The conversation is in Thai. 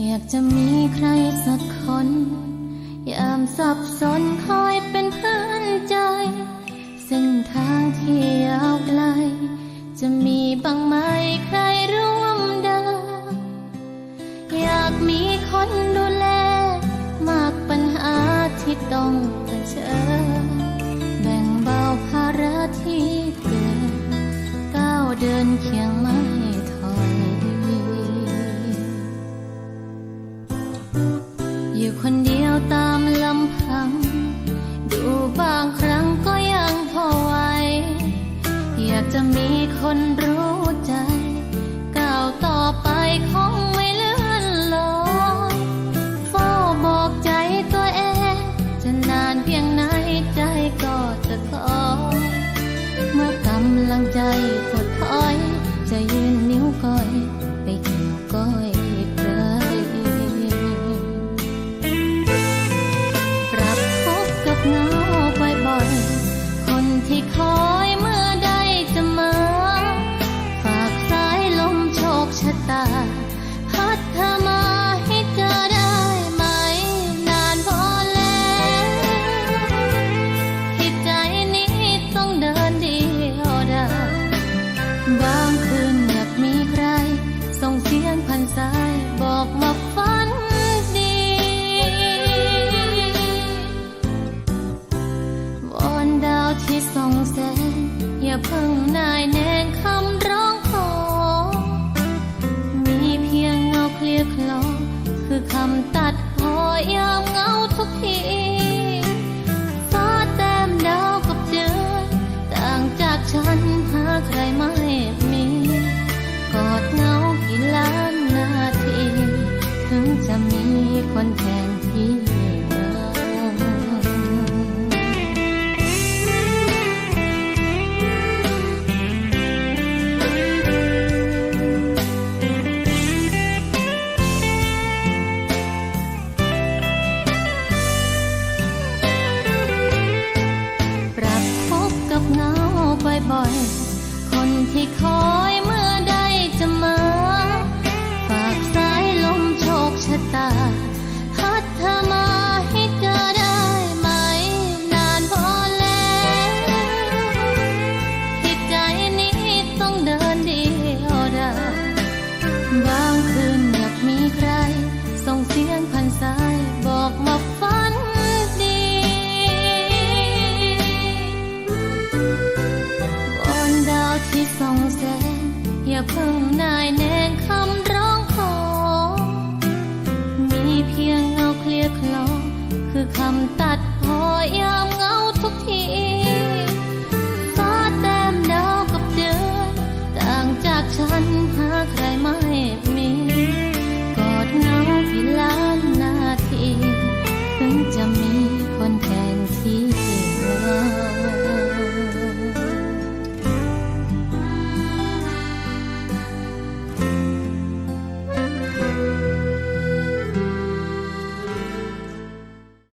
อยากจะมีใครสักคน ยามสับสนคอยเป็นเพื่อนใจ เส้นทางที่ยาวไกล จะมีบ้างไหม คนเดียวตามลำพัง ดูบางครั้งก็ยังพอไหวอยากจะมีคนรู้ใจก้าวต่อไปคงไม่เลื่อนลอยเฝ้าบอกใจตัวเอง จะนานเพียงไหน บางคืนอยากมีใคร ส่งเสียงพันสายบอกมาฝันดี วอนดาวที่ส่องแสง อย่าเพิ่งนายแนงคำร้องขอ มีเพียงเงาเคลียร์คลอ คือคำตัดพอยามเงาทุกที มีคนแทนที่เหงาปรับทุกข์กับเงาบ่อยๆ ส่องแสงอย่าเพิ่งนายแนงคำร้องขอ มีเพียงเงาเคลียร์คลอ คือคำตัดพอยามเงาทุกทีฟ้าแต้มดาวกับเดือนต่างจากฉันหาใครไม่มี กอดเงาที่ล้าน